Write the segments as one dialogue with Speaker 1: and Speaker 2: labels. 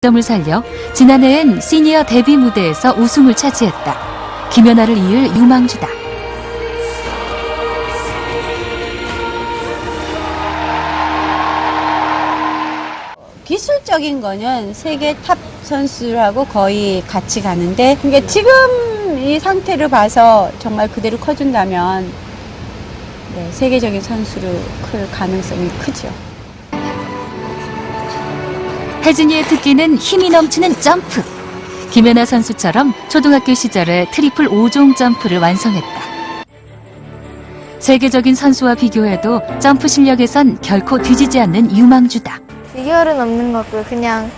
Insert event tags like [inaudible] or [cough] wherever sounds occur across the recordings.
Speaker 1: 점을 살려 지난해엔 시니어 데뷔 무대에서 우승을 차지했다. 김연아를 이을 유망주다.
Speaker 2: 기술적인 거는 세계 탑 선수하고 거의 같이 가는데 그러니까 지금 이 상태를 봐서 정말 그대로 커준다면 네, 세계적인 선수로 클 가능성이 크죠.
Speaker 1: 혜진이의 특기는 힘이 넘치는 점프. 김연아 선수처럼 초등학교 시절에 트리플 5종 점프를 완성했다. 세계적인 선수와 비교해도 점프 실력에선 결코 뒤지지 않는 유망주다.
Speaker 3: 비결은 없는 것 같고요. 그냥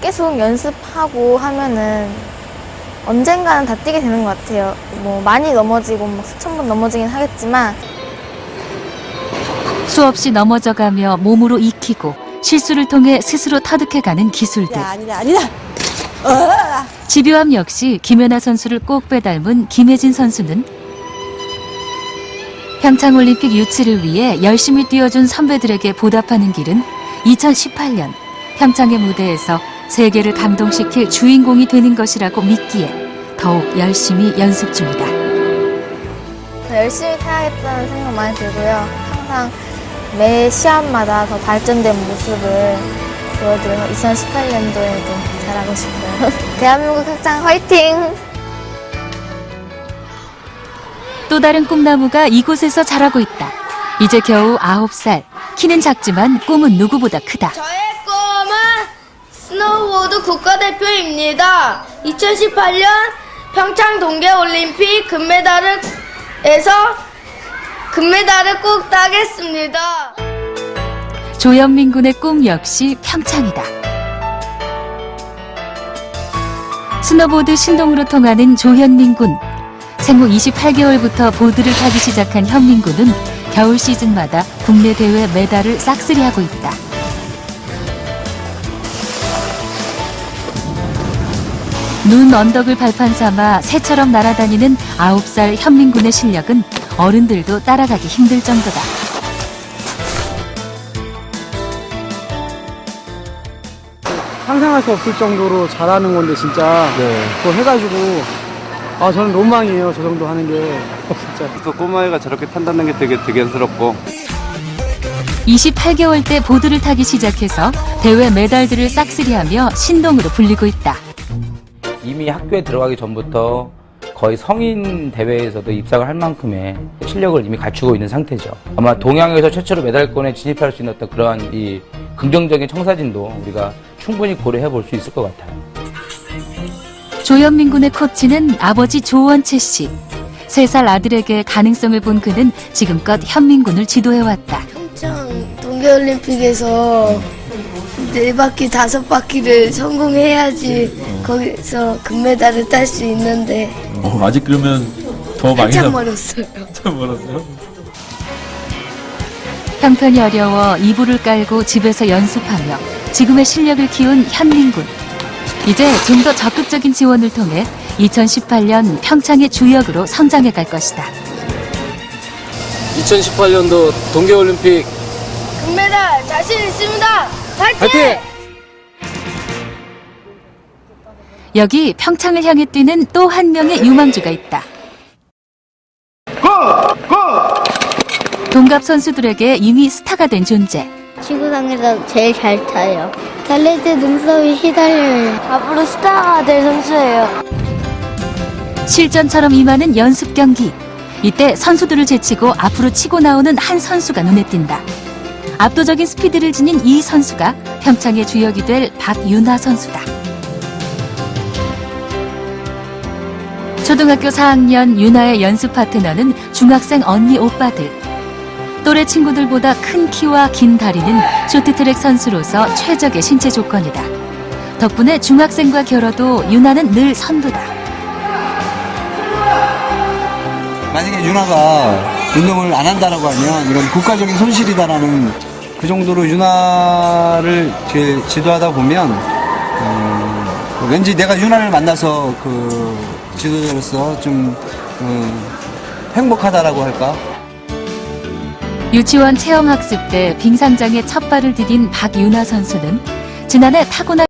Speaker 3: 계속 연습하고 하면은 언젠가는 다 뛰게 되는 것 같아요. 뭐 많이 넘어지고 막 수천 번 넘어지긴 하겠지만
Speaker 1: 수없이 넘어져가며 몸으로 익히고 실수를 통해 스스로 터득해가는 기술들.
Speaker 2: 아니다, 아니다.
Speaker 1: 집요함 역시 김연아 선수를 꼭 빼닮은 김혜진 선수는 평창올림픽 유치를 위해 열심히 뛰어준 선배들에게 보답하는 길은 2018년 평창의 무대에서 세계를 감동시킬 주인공이 되는 것이라고 믿기에 더욱 열심히 연습 중이다.
Speaker 3: 더 열심히 해야겠다는 생각 많이 들고요. 항상 매 시합마다 더 발전된 모습을 보여드려서 2018년도에도 잘하고 싶어요. [laughs] 대한민국 학장 화이팅!
Speaker 1: 또 다른 꿈나무가 이곳에서 자라고 있다. 이제 겨우 9살. 키는 작지만 꿈은 누구보다 크다.
Speaker 4: 저의 꿈은 스노우보드 국가대표입니다. 2018년 평창 동계올림픽 금메달을 에서 금메달을 꼭 따겠습니다.
Speaker 1: 조현민 군의 꿈 역시 평창이다. 스노보드 신동으로 통하는 조현민 군. 생후 28개월부터 보드를 타기 시작한 현민 군은 겨울 시즌마다 국내 대회 메달을 싹쓸이하고 있다. 눈 언덕을 발판 삼아 새처럼 날아다니는 9살 현민 군의 실력은 어른들도 따라가기 힘들 정도다.
Speaker 5: 상상할 수 없을 정도로 잘하는 건데 진짜
Speaker 6: 네.
Speaker 5: 그거 해가지고 아 저는 로망이에요 저 정도 하는 게 진짜
Speaker 6: 그 꼬마애가 저렇게 탄다는 게 되게 대견스럽고
Speaker 1: 28개월 때 보드를 타기 시작해서 대회 메달들을 싹쓸이하며 신동으로 불리고 있다.
Speaker 7: 이미 학교에 들어가기 전부터 거의 성인 대회에서도 입상을 할 만큼의 실력을 이미 갖추고 있는 상태죠. 아마 동양에서 최초로 메달권에 진입할 수 있는 어떤 그러한 이 긍정적인 청사진도 우리가 충분히 고려해 볼 수 있을 것 같아요.
Speaker 1: 조현민 군의 코치는 아버지 조원채 씨. 세 살 아들에게 가능성을 본 그는 지금껏 현민 군을 지도해왔다.
Speaker 4: 평창 동계올림픽에서 네 바퀴 다섯 바퀴를 성공해야지 거기서 금메달을 딸 수 있는데
Speaker 8: 어, 아직 그러면 더 많이
Speaker 4: 한참
Speaker 8: 남-
Speaker 4: 멀었어요. [laughs]
Speaker 8: 한참 멀었어요?
Speaker 1: 형편이 어려워 이불을 깔고 집에서 연습하며 지금의 실력을 키운 현민군. 이제 좀 더 적극적인 지원을 통해 2018년 평창의 주역으로 성장해 갈 것이다.
Speaker 9: 2018년도 동계올림픽
Speaker 4: 금메달 자신 있습니다. 파이팅!
Speaker 1: 여기 평창을 향해 뛰는 또 한 명의 유망주가 있다. 동갑 선수들에게 이미 스타가 된 존재.
Speaker 3: 지구상에서 제일 잘 타요. 달릴 때 눈썹이 휘달려요. 앞으로 스타가 될 선수예요.
Speaker 1: 실전처럼 임하는 연습 경기. 이때 선수들을 제치고 앞으로 치고 나오는 한 선수가 눈에 띈다. 압도적인 스피드를 지닌 이 선수가 평창의 주역이 될 박윤아 선수다. 초등학교 4학년 윤아의 연습 파트너는 중학생 언니 오빠들. 또래 친구들보다 큰 키와 긴 다리는 쇼트트랙 선수로서 최적의 신체 조건이다. 덕분에 중학생과 겨뤄도 윤아는 늘 선두다.
Speaker 10: 만약에 윤아가 운동을 안 한다라고 하면 이건 국가적인 손실이다라는 그 정도로 윤아를 제- 지도하다 보면 어, 왠지 내가 윤아를 만나서 그 지도자로서 좀 어, 행복하다라고 할까?
Speaker 1: 유치원 체험학습 때 빙상장에 첫 발을 디딘 박윤아 선수는 지난해 타고난